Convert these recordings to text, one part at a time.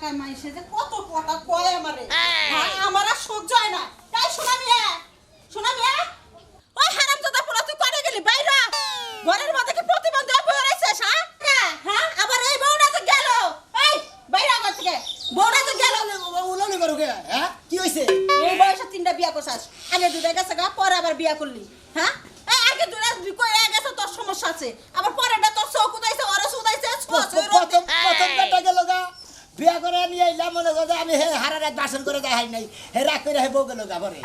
এলাকার যে কত কথা কয় আমারে। আমার আর সহ্য হয় না। তাই শোনা মিয়া শোনা মিয়া ওই হারাম দাদা পোলা তুই করে গেলি? বাইরা। ঘরের মধ্যে কি প্রতিবন্ধী রয়েছিস হ্যাঁ? হ্যাঁ, আবার এই বউটা তো গেল। এই বাইরা ঘর থেকে। বউটা তো গেল। উলানি করো কে? হ্যাঁ? কি হইছে? এই বয়সে তিনটা বিয়া করছাস। আগে দুটা গেছে গা পরে আবার বিয়া করলি হ্যাঁ? আগে দুটা কই গেছে তোর সমস্যা আছে। আবার পরেটা তোর চোখ বিয়া করে নিয়ে এলাম মনে করো আমি হে হারা রাত বাসন করে দেখাই নাই। হে রাগ করে হে বউ গেল গা পরে।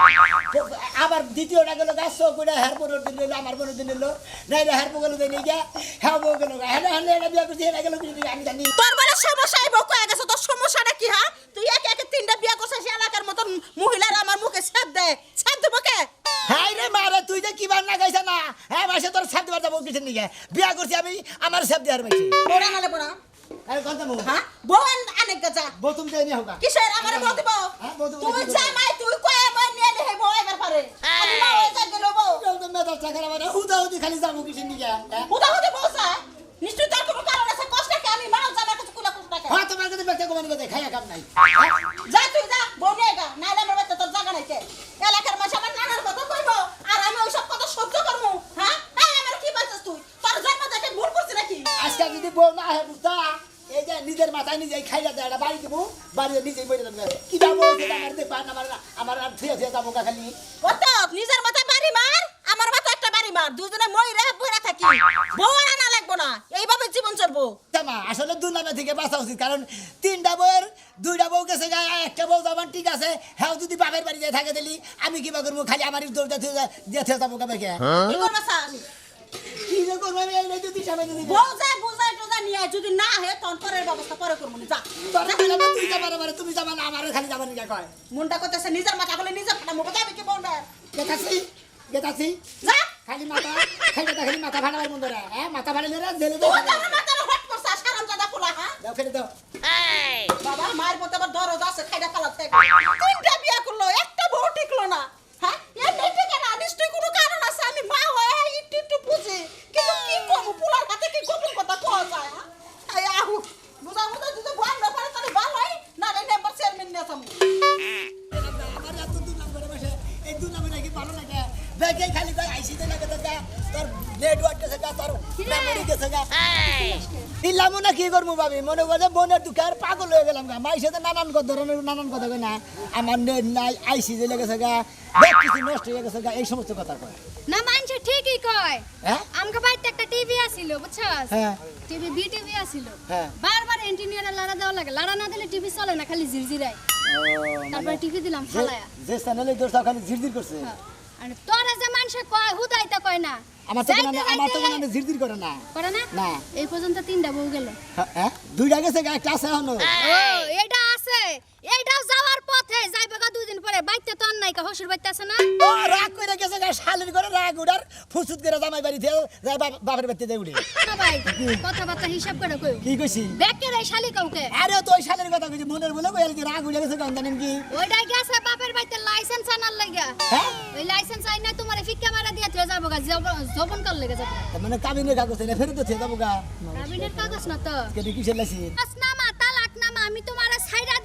আবার দ্বিতীয়টা গেল গা চোখ করে হের পনেরো দিন নিল আমার পনেরো দিন নিল। নাই হের বউ গেল নিয়ে গিয়া হ্যাঁ বউ গেল গা। হ্যাঁ হ্যাঁ এটা বিয়া করছি এটা গেল কিছু আমি জানি। তোর বলে সমস্যা এই বউ কয়ে গেছে তোর সমস্যাটা কি হ্যাঁ? তুই একে একে তিনটা বিয়া করছিস এলাকার মতন মহিলারা আমার মুখে ছাপ দেয় ছাপ দেবো কে হাই রে মারে তুই যে কি বার না গাইছ না? হ্যাঁ মাসে তোর সাপ দিবার যাব কিছু নিয়ে বিয়া করছি আমি আমার সাপ দেওয়ার মাইছে। বড়া নালে বড়া আরে কোন তো হ্যাঁ? বউ আন- গেছা বউ তুমি দেয় নিয়ে হোগা। কিসের? আমার বউ দিব। হ্যাঁ, তুই বউ দিব। যা মাই তুই কয়ে মই নিয়ে নে বউ এবার পারে। আমি মা হয়ে যাই গেল বউ। মেদার টাকা মানে হুদা হুদি খালি যাব কিছু নিয়ে হ্যাঁ? হুদা হুদা বউ চা নিশ্চয় তোর কোনো কারণ আছে। কষ্টকে আমি মা জামার কাছে কুলা কষ্টকে হ্যাঁ তোমার কাছে ব্যক্তি কমানি খাইয়া কাম নাই। যা তুই যা বউ নিয়ে গা। নাইলে আমার বাচ্চা তোর জায়গা নাই কে এলাকার মাসে আমার নানার কথা কইব আর আমি ওইসব কথা সহ্য করব হ্যাঁ এই আমার কি পাইছিস তুই তোর জন্ম দেখে ভুল করছিস নাকি আজকাল যদি বউ না হয় বুঝতা এই যে নিজের মাথায় নিজেই খাইয়া দেয় একটা বাড়ি দেবো বাড়ি নিজেই কি যাব? সেটা আমার দেখবা আমার আমার আর থুয়ে থুয়ে যাব খালি। ও নিজের মাথায় বাড়ি মার আমার মাথায় একটা বাড়ি মার। দুজনে মইরে বইরা থাকি। বউ আর আনা লাগবো না। এইভাবে জীবন চলবো। জামা আসলে দু থেকে বাঁচা উচিত কারণ তিনটা বউয়ের দুইটা বউ গেছে একটা বউ যাবার ঠিক আছে হ্যাঁ যদি বাপের বাড়ি থাকে দিলি আমি কিবা করব? খালি আমার দিয়ে যাব গাবে কে কি করবা চাস কি করব আমি? এই যদি সামনে যদি বুঝাই টুজাই নিয়ে আয়। যদি না হে তখন পরের ব্যবস্থা পরে করব নি, যা। তুই যাবার আমার তুমি যাবা না আমার খালি যাবার নিকা কয়। মনটা করতেছে নিজের মাথা বলে নিজে ফাটা মুখ যাবে কি বলবে? গেতাছি গেতাছি। যা। খালি মাথা খালি মাথা খালি মাথা ফাটাবার মন ধরে হ্যাঁ মাথা ফাটালে রে জেলে ও দাও তো হট করছে সারাম দাদা পোলা হ্যাঁ? দাও। বাবা মায়ের মতো আবার দরজ আছে খাইটা পালাতে। তিনটা বিয়া করল একটা বউ টিকলো না। কওয়া যায় হ্যাঁ? এই আহু বুঝা বুঝা যদি ভয় না পারে তাহলে ভালো হয় না রে নেম্বার চেয়ারম্যান নিয়ে যাব আমার এত দু নম্বরে বসে এই দু নম্বরে কি ভালো লাগে ব্যাগে খালি তাই আইসিতে লাগে তো গা তোর নেটওয়ার্ক গেছে গা তোর মেমোরি গেছে গা ইলামু না কি করব ভাবি? মনে করে বোনের দুঃখে আর পাগল হয়ে গেলাম গা। মাই সাথে নানান ধরনের নানান কথা কয় না। আমার নেট নাই আইসি যে লেগেছে গা ব্যাগ কিছু নষ্ট হয়ে গেছে গা এই সমস্ত কথা কয়। না মানুষ ঠিকই কয়। বাড়িতে একটা টিভি আছিল বুঝছস? টিভি বি টিভি আছিল। হ্যাঁ। বারবার ইঞ্জিনিয়ারে লাড়া দেওয়া লাগে। লাড়া না দিলে টিভি চলে না খালি ঝিরঝিরায়। তারপরে টিভি দিলাম ফালায়া যে চ্যানেলে দোষ খালি ঝিরঝির করছে। হ্যাঁ। আর তোরা যে মানুষে কয় হুদাইতে কয় না। আমার তো কোনো আমার তো কোনো ঝিরঝির করে না। করে না? না। এই পর্যন্ত তিনটা বউ গেল। হ্যাঁ, হ্যাঁ? দুইটা গেছে একটা আছে এখনও। ও এইটা আছে এইটাও যাওয়ার পথে যাইবে গা দুদিন পরে। বাইতে তো নাই কা হসুর বাইতে আছে না? ও রাগ করে গেছে গা শালির করে রাগ উড়ার ফুসুত করে জামাই বাড়ি দিয়ে বাপের বাড়িতে উড়ে। না ভাই কথাবার্তা হিসাব করে কই কি কইছি? এই শালি কাউকে। আরে তো ওই শালের কথা কইছি মনের বলে রাগ উড়ে গেছে গান জানেন কি? ওইটা গেছে বাপের বাড়িতে লাইসেন্স আনার লাগা। হ্যাঁ? ওই লাইসেন্স আইনা তোমার ফিক্কা মারা দিয়ে তুই যাব গা জবন কর লেগে যাব। মানে কাবিনের কাগজ না ফেরত যাব গা। কাবিনের কাগজ না তো? কেটে কিসের লাইছি নামা তালাক নামা আমি তোমার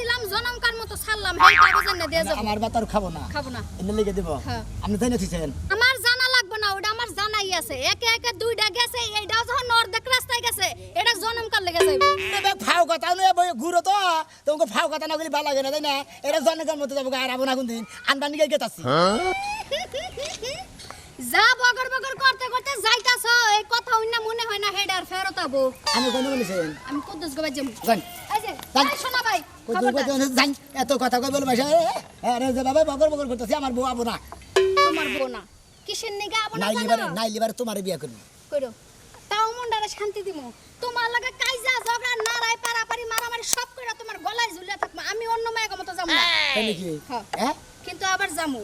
দিলাম জনমকার মতো ছাড়লাম এই কাগজ এনে দিয়ে যাব। আমার বাতার খাব না। খাব না। এনে দেবো। হ্যাঁ। আপনি তাই না আমার জানা লাগবে না ওটা আমার জানাই আছে। একে একে দুইটা গেছে এইটাও যখন অর্ধেক রাস্তায় গেছে এটা জনমকার লেগে যাইবে? তবে ফাও কথা নয় বই ঘুরো তো। তোমাকে ফাও কথা না বলি ভালো লাগে না তাই না? এটা মতো যাব আর আবো না কোন দিন আনবা নিয়ে গেতাছি। যা বগর বগর করতে করতে যাইতাছ এই কথা অন্য মনে হয় না হেডার ফেরত আবো। আমি কোন বলেছেন? আমি কুদ্দুস গোবাই যাব। জান এই যে শোনা ভাই কত খবরদার। কত জান এত কথা কই বলে ভাষা আরে যে বাবা বগর বগর করতেছি আমার বউ আবো না। তোমার বউ না। কিসের নিগা আবো না নাই জানো? লিবারে নাই লিবারে তোমার বিয়া করবি। কইরো তাও মনটারে শান্তি দিমু। তোমার লগে কাইজা ঝগড়া নারাই পারাপারি মারামারি সব কইরা তোমার গলায় ঝুলিয়া থাকব। আমি অন্য মায়ের মতো যাব না। তাই নাকি? হ্যাঁ। কিন্তু আবার যামু।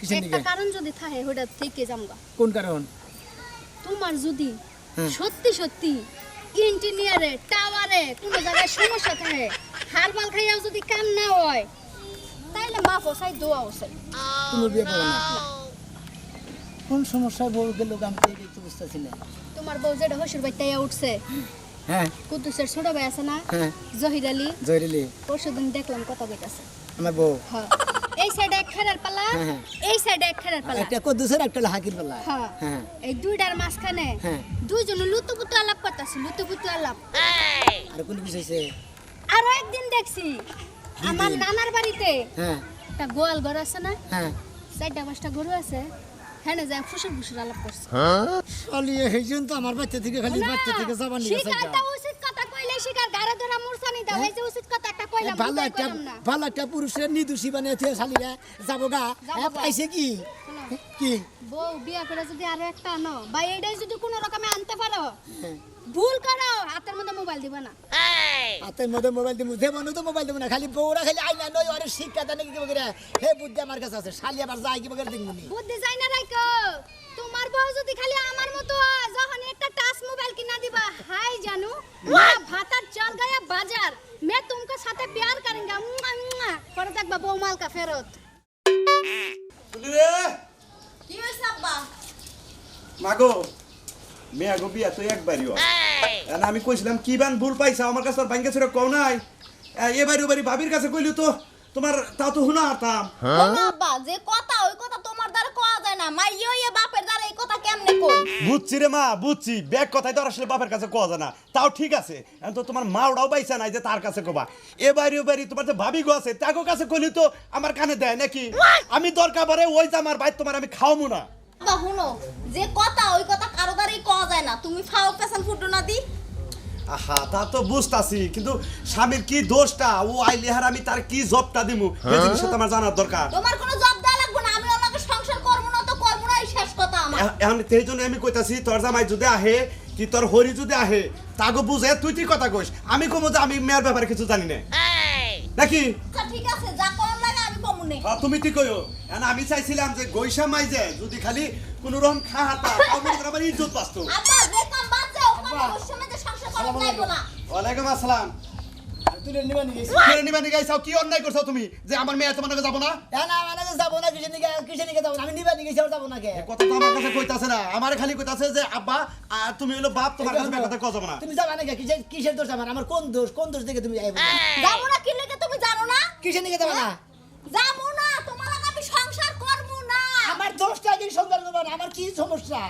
কিসের কারণ যদি থাকে ওটা থেকে যামগা। কোন কারণ? তোমার যদি হ্যাঁ। সত্যি সত্যি ইঞ্জিনিয়ারে টাওয়ারে কোনো জায়গায় সমস্যা থাকে হারবাল খাইয়াও যদি কাম না হয় তাইলে মা ফসাই দোয়া ওসাই বিয়ে না। কোন সমস্যায় বউ গেল বুঝতেছি না। তোমার বউ যেটা হসুর বাইতে উঠছে। হ্যাঁ। কুদ্দুসের ছোট ভাই আছে না? হ্যাঁ। জহির আলী। জয়রিলি পরশুদিন দেখলাম কথা কইতাছে আমার বউ। হ্যাঁ। এই সাইডে এক খেরার পালা হ্যাঁ, হ্যাঁ। এই সাইডে এক খেরার পালা। একটা কদ্দুসের একটা হাকির পাল্লা হ্যাঁ। হ্যাঁ। এই দুইটার মাঝখানে হ্যাঁ। দুইজন লুতুপুতু আলাপ করতেছে লুতুপুতু আলাপ। আর কোন বিষয় আরও একদিন দেখছি। আমার নানার বাড়িতে। হ্যাঁ। একটা গোয়াল ঘর আছে না? হ্যাঁ। চারটা পাঁচটা গরু আছে। হ্যাঁ যায় ফুসুর ফুসুর আলাপ করছে। চালিয়ে হেজন তো আমার বাচ্চা থেকে খালি বাচ্চা থেকে যাবার নিয়ে শিকারটা উচিত কথা কইলে শিকার গাড়ে ধরা মূর্ছানি দাও এই যে উচিত কথা একটা কইলাম ভালো একটা কইলাম ভালো একটা পুরুষের নিদুষী বানিয়ে থুয়ে শালিরা যাব গা। হ্যাঁ, পাইছে কি? কি? বউ বিয়া করে যদি আরও একটা আনো বা এইটাই যদি কোনো রকমে আনতে পারো হ্যাঁ। ভুল করো হাতের মধ্যে মোবাইল দিব না। হাতের মধ্যে মোবাইল দিব দেব না তো মোবাইল দিব না খালি বউরা খালি আইনা নই আরে শিক্ষা দেন কি বগরে হে বুদ্ধি আমার কাছে আছে শালি আবার যাই কি বগরে দিমুনি বুদ্ধি যাই না রাইকো। তোমার বউ যদি খালি আমার মতো হয় যখন একটা টাচ মোবাইল কিনা দিবা হাই জানু ভাতার চাল গায়া বাজার। মে তোমকে সাথে প্যার করেঙ্গা পরে দেখবা বউ মালকা ফেরত। কি হইছে আব্বা? মাগো মেয়া গো বিয়া তো একবারই হয়। আমি কইছিলাম কি বান ভুল পাইছা? আমার কাছে আর ভাঙ্গে ছেড়ে কও নাই। এবারে ওবারে ভাবির কাছে কইলি তো তোমার তাও তো হুনা হাতাম। ওনা যে কথা ওই কথা তোমার দ্বারা কোয়া যায় না। মাই ইয়ে ইয়ে বাপের দ্বারা এই কথা কেমনে কই? বুঝছি রে মা বুঝছি। ব্যাগ কথাই তো আসলে বাপের কাছে কোয়া যায় না। তাও ঠিক আছে। এখন তো তোমার মা ওটাও পাইছে নাই যে তার কাছে কবা। এবারে ওবারে তোমার যে ভাবি গো আছে তাকে কাছে কইলি তো আমার কানে দেয় নাকি? আমি দরকার পরে ওই যে আমার ভাই তোমার আমি খাওয়াবো না। আব্বা শুনো যে কথা ওই কথা কারও দ্বারাই কোয়া যায় না। তুমি ফাও পেছন ফুটো না দি। আহা তা তো বুঝতাছি কিন্তু স্বামীর কি দোষটা? ও আইলে হার আমি তার কি জবটা দিমু? এই জিনিসটা আমার জানার দরকার। তোমার কোনো জব দেওয়া লাগবে না আমি ওনাকে সংসার করব না তো করব না এই শেষ কথা আমার। এখন সেই জন্য আমি কইতাছি তোর জামাই যদি আহে কি তোর হরি যদি আহে তাকে বুঝে তুই তুই কথা কইস। আমি কমো যে আমি মেয়ের ব্যাপারে কিছু জানি না। নাকি? তুমি ঠিক কইও আমি চাইছিলাম যে গৈসা মাই যে যদি খালি কোন রকম খা হাতা আমার ইজ্জত না। ওয়ালাইকুম আসসালাম। কি অন্যায় করছ তুমি? যে আমার মেয়ে তোমার কাছে যাব না? না মানে যাব না কিসে নিকে কিসে নিকে যাব আমি নিবা নি গেছি আর যাব না কে? কথা তো আমার কাছে কইতাছে না। আমার খালি কইতাছে যে আব্বা আর তুমি হলো বাপ তোমার কাছে কথা না। তুমি যাবা না কে? কিসের কিসের দোষ আমার? আমার কোন দোষ কোন দোষ দেখে তুমি আইবা? যাব না কি লেগে তুমি জানো না? কিসে নিকে যাবা না যাব না তোমার লাগে আমি সংসার করব না আমার দোষটা কি সুন্দর করব আমার কি সমস্যা?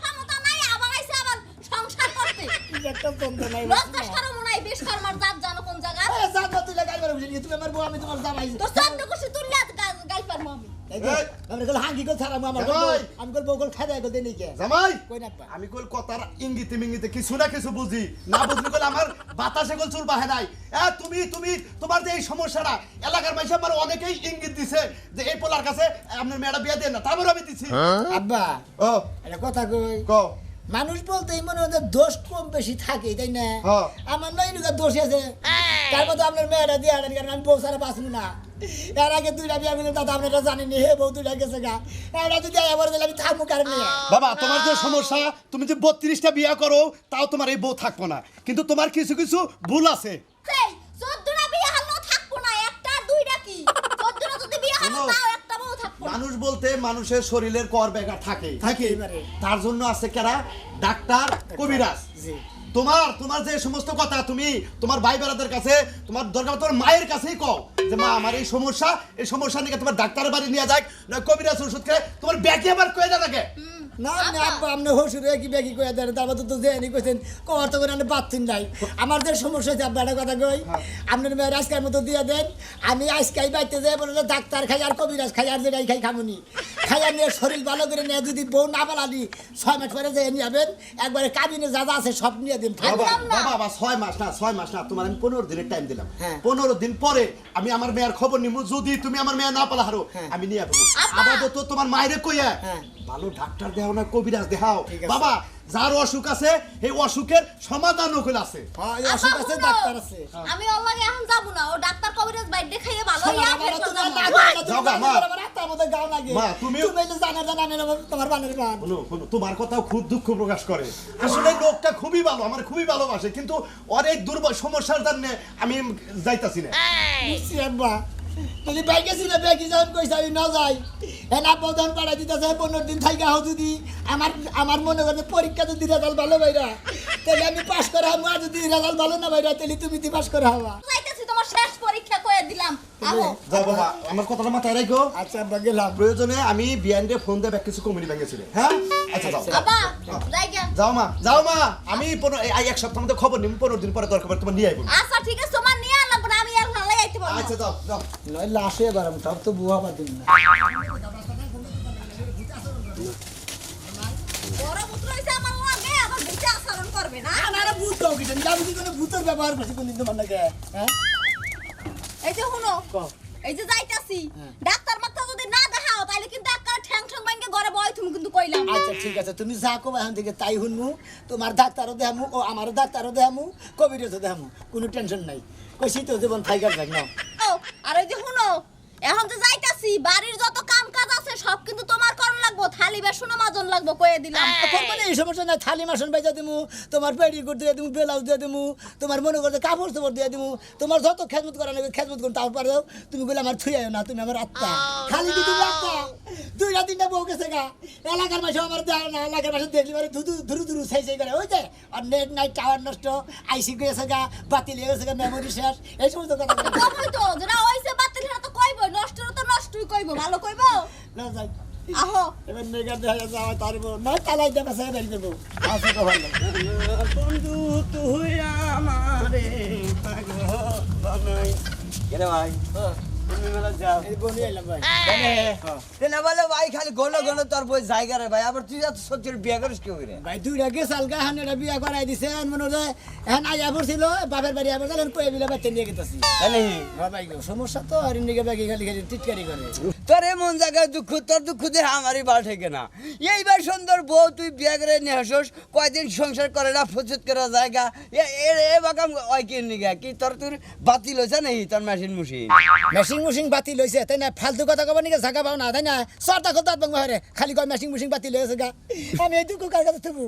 ক্ষমতা নাই আবার আইছে আবার সংসার করতে। একটা বন্ধ নাই লজ্জা শরম নাই। বেশ কর্মার জাত জানো কোন জায়গা যাব তুই লাগাই পারবি তুমি আমার বউ আমি তোমার জামাই। তো চন্দ্র কুশি তুললে গাই পারব আমি। হাঙ্গি ছাড়া আমার আমি বউ খাই দেয় কল দেই কে জামাই! কই না আমি কল কথার ইঙ্গিতে মিঙ্গিতে কিছু না কিছু বুঝি। না বুঝলি কল আমার বাতাসে কল চুল বাহে নাই। তুমি তুমি তোমার যে এই সমস্যাটা এলাকার মানুষ আমার অনেকেই ইঙ্গিত দিছে যে এই পোলার কাছে আপনার মেয়েটা বিয়ে দেন না তারপর আমি দিছি। আব্বা ও। একটা কথা কই? ক মানুষ বলতেই মনে হয় দোষ কম বেশি থাকে তাই না? হ্যাঁ। আমার নয় লুকা দোষ আছে। তারপর তো আপনার মেয়েরা দিয়ে কারণ আমি বউ সারা বাঁচবো না। এর আগে দুইটা বিয়া দাদা আপনারা জানেনি হে বউ দুইটা গেছে গা। এরা যদি আবার দিলে আমি থাকব কারণ বাবা তোমার যে সমস্যা তুমি যে বত্রিশটা বিয়া করো তাও তোমার এই বউ থাকব না। কিন্তু তোমার কিছু কিছু ভুল আছে। সেই চোদ্দটা বিয়ে হলো থাকব না। একটা আর দুইটা কি? চোদ্দটা যদি বিয়ে হলো শোনো। তাও একটা বউ থাকব না। মানুষ বলতে মানুষের শরীরের কর বেগার থাকে। থাকে তার জন্য আছে কারা? ডাক্তার কবিরাজ। তোমার তোমার যে সমস্ত কথা তুমি তোমার ভাই বেড়াদের কাছে তোমার দরকার তোমার মায়ের কাছেই কও। যে মা, আমার এই সমস্যা এই সমস্যা নিয়ে তোমার ডাক্তারের বাড়ি নিয়ে যাক না কবিরাজ ওষুধ খেয়ে তোমার ব্যাগে আবার কয়ে যা থাকে না না আব্বা আপনি হসুরে কি বেগি কয়ে দেন? তারপর তো তো জেনি কইছেন তো করে আমি বাথরুম নাই। আমার যে সমস্যা আব্বা কথা কই? আপনার মেয়ের আজকের মতো দিয়ে দেন আমি আজকাই বাইতে যাই বলে ডাক্তার খাই আর কবিরাজ খাই আর যেটাই খাই খামুনি। খাই আর নিয়ে শরীর ভালো করে নিয়ে যদি বউ না পালানি ছয় মাস পরে যেয়ে নিয়ে যাবেন একবারে কাবিনে যা যা আছে সব নিয়ে দিন বাবা ছয় মাস না ছয় মাস না তোমার আমি পনেরো দিনের টাইম দিলাম। হ্যাঁ। পনেরো দিন পরে আমি আমার মেয়ের খবর নিবো যদি তুমি আমার মেয়ে না পালা হারো হ্যাঁ। আমি নিয়ে আব্বা। আপাতত তোমার মায়েরে কইয়া হ্যাঁ। ভালো ডাক্তার দেখাও না কবিরাজ দেখাও। বাবা যার অসুখ আছে এই অসুখের সমাধান ওগুলো আছে। হ্যাঁ, এই অসুখ আছে ডাক্তার আছে। আমি ওর লাগে এখন যাব না। ও ডাক্তার কবিরাজ বাইর দেখাইয়ে ভালো ইয়া আমি তোমার কথাও খুব দুঃখ প্রকাশ করে। আসলে লোকটা খুবই ভালো আমার খুবই ভালোবাসে কিন্তু অনেক দুর্বল সমস্যার জন্য আমি যাইতাছি না। যদি বাইকে ছিল ব্যাগি যখন কইছে আমি না যাই। এনা বদন পাড়াই দিতেছে পনেরো দিন থাইকা হও যদি। আমার আমার মনে করে পরীক্ষা যদি রেজাল্ট ভালো বাইরা তাহলে আমি পাস করা হব। আর যদি রেজাল্ট ভালো না বাইরা তাহলে তুমি দি পাস করা হবা? তোমার শেষ পরীক্ষা করে দিলাম। আহো। যাও বাবা আমার কথাটা মাথায় রাখো আচ্ছা আমরা গেলাম। প্রয়োজনে আমি বিয়ানরে ফোন দিয়ে ব্যাক কিছু কমিটি ব্যাংকে হ্যাঁ? আচ্ছা যাও। মা যাও মা। আমি পনেরো এক সপ্তাহ মধ্যে খবর নিব পনেরো দিন পরে দরকার পড়ে তোমার নিয়ে আইবো। আচ্ছা ঠিক আছে। আচ্ছা যাও যাও নয় লাশে এবার আমি সব তো বুয়া পারদিন না বড় পুত্র হইছে আমার লাগে আবার বেঁচে আচরণ করবে না আমার ভূত দাও কিছু আমি কি কোনো ভূতের ব্যবহার করছি কোনদিন তোমার নাকি? হ্যাঁ? এই যে শুনো ক। এই যে যাইতাছি হ্যাঁ। তুমি কিন্তু কইলাম আচ্ছা ঠিক আছে তুমি যা কবা এখান থেকে তাই শুনমু। তোমার ডাক্তারও দেখামু ও আমারও ডাক্তারও দেখামু কবিরও দেখামু কোনো টেনশন নাই। কইছি তো জীবন থাইকার থাক না। ও আর ওই যে শুনো এখন যে যাইতাছি বাড়ির যত কাম কাজ আছে সব কিন্তু তোমার করণ লাগবো থালি বাসন মাজন লাগবো কয়ে দিলাম। এই! সমস্যা নাই থালি মাসন বেজা দিমু তোমার পেডিকুট দিয়ে দিমু ব্লাউজ দিয়ে দিমু তোমার মনে করতে কাপড় চোপড় দিয়ে দিমু তোমার যত খেজমত করা লাগবে খেজমত করুন তারপরেও তুমি বলে আমার থুই না তুমি আমার আত্মা। খালি কি তুমি আত্মা দুইটা তিনটা বউ গেছে গা এলাকার মাসে আমার দেয় না এলাকার মাসে দেখলি মানে ধুধু ধুরু ধুরু সেই সেই করে ওই যে আর নেট নাই টাওয়ার নষ্ট আইসি গেছে গা বাতিল হয়ে গেছে গা মেমোরি শেষ এই সমস্ত কথা তো যেটা হইছে বাতিল তো কইবো নষ্ট তো নষ্টই কইবো ভালো কইবো? না যাই আহো। এবার নেগার দেখা যাচ্ছে আমার তার উপর নয় তালাই দেবে সে বেরিয়ে দেবো আছে তো ভালো। বন্ধু তুই আমারে পাগল বানাই। কেরে ভাই? ভাই তুই ভাই হান এটা আমারই বাল ঠেকে না এইবার সুন্দর বউ তুই বিয়ে করে নিয়ে কয়দিন সংসার করে না ফুচুত করা জায়গা কি তোর তোর বাতিল হয়েছে নাকি? তোর মেশিন মুশিন? মেশিং মুশিং বাতি লইছে তাই না ফালতু কথা কব নিকে জায়গা পাও না তাই না সরটা কথা বাংলা হরে খালি কয় মেশিং মুশিং বাতি লইছে গা আমি এই দুঃখ কার কাছে থাকব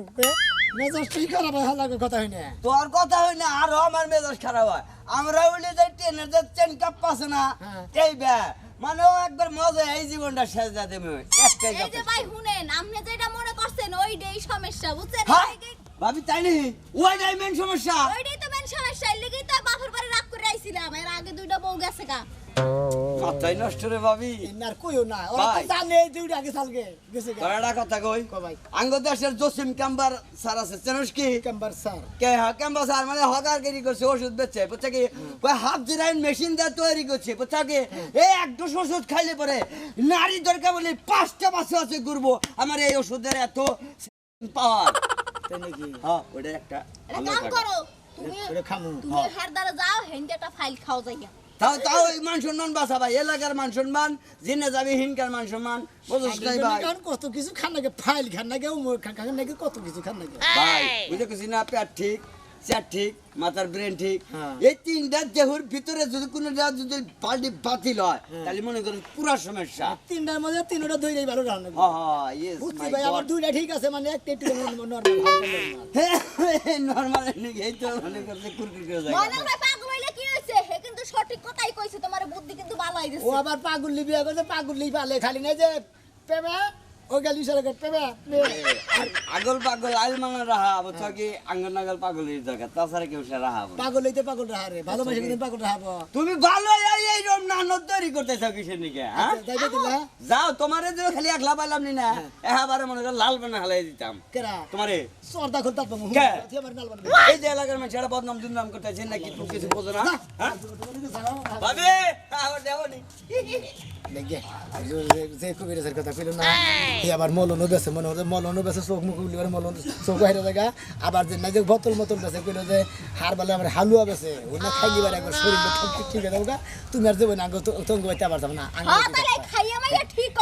মেজাজ ঠিক খারাপ হয় লাগে কথা হয় না তোর কথা হয় না আরও আমার মেজাজ খারাপ হয়। আমরা উঠে যাই ট্রেনের যে চেন কাপ পাছে না হ্যাঁ। এই বে মানে একবার মজা এই জীবনটা শেষ যা দেবে একটাই এই যে ভাই শুনেন আপনি যেটা মনে করছেন ওইটাই সমস্যা বুঝছেন? হ্যাঁ ওইটাই- ভাবি তাই নেই ওই মেন সমস্যা। ওইটাই তো মেন সমস্যা এর লেগেই তো বাপের বাড়ি রাগ করে আইছিলাম এর আগে দুইটা বউ গেছে গা। মাথায় নষ্ট রে ভাবি। আর কইও না ওরা তো জানে দুইটা আগে সালগে গেছে গা। কথা কই? ভাই। আঙ্গ দেশের জসিম কাম্বার স্যার আছে চেনস কি? কাম্বার স্যার। কে হ্যাঁ কাম্বার স্যার মানে করছে ওষুধ বেচছে বুঝছে কি? কই হাফ জিরাইন মেশিন দিয়ে তৈরি করছে বুঝছে কি? এই এক ডোজ ওষুধ খাইলে পরে নারী দরকার বলে পাঁচটা মাসে আছে ঘুরবো আমার এই ওষুধের এত পাওয়ার। তাই নাকি? হ্যাঁ ওটা একটা কাম করো তুমি ওটা খামু তুমি হের দ্বারা যাও ফাইল খাও যাইয়া। তাও তাও মান সম্মান বাঁচা ভাই এলাকার মান সম্মান জিনে যাবি হিনকার মান সম্মান বুঝছিস নাই ভাই? কত কিছু খান নাকি? ফাইল খান নাকি? উমর খান খান নাকি? কত কিছু খান নাকি? ভাই বুঝে গেছি না? পেট ঠিক চেয়ার ঠিক মাথার ব্রেন ঠিক। হ্যাঁ। এই তিনটা দেহর ভিতরে যদি কোনো যদি পাল্টি বাতিল হয় তাহলে মনে করেন পুরা সমস্যা। তিনটার মধ্যে তিনটা দুইটাই ভালো হ্যাঁ হ্যাঁ ইয়েস বুঝছি ভাই আমার দুইটা ঠিক আছে মানে একটা একটু নর্মাল নরমাল নাকি এই তো মনে করছে কুরকুর করে যায় ময়না ভাই পাগল হইলে কি হইছে হে কিন্তু সঠিক কথাই কইছে তোমার ও আবার পাগুল্লি বিয়া করছে পাগুল্লি পালে খালি যে পেবে ও গেলি আগল পাগল মানা রাহা কি আঙ্গন নাগল পাগলের তাছাড়া কেউ সে রাহা পাগল হইতে পাগল রাহা রে ভালোবাসে কিন্তু পাগল রাহাবো তুমি ভালো এই এই রম তৈরি করতেছ কিসের নিকে হ্যাঁ? যাও তোমারে যদি খালি একলা পাইলাম নি না এবারে মনে কর লাল বানা হালাই দিতাম। কেরা? তোমারে? সর্দা খুলতা পাবো কে? এই যে এলাকার মানুষেরা বদনাম দুর্নাম করতেছে নাকি তুমি কিছু বোঝো না? হ্যাঁ? ভাবি আবার মলনও বেছে মনে হচ্ছে মলনও বেছে চোখ মুখ উলি করে মলন চোখ বাইরে জায়গা আবার যে না যে বোতল মতন বেছে কইল যে হার বেলা আমার হালুয়া বেছে ওই খাইলি বার একবার শরীর ঠিক ঠিক হয়ে যাব তুমি আর যাব না আঙ্গ আবার যাব না আঙ্গ ঠিক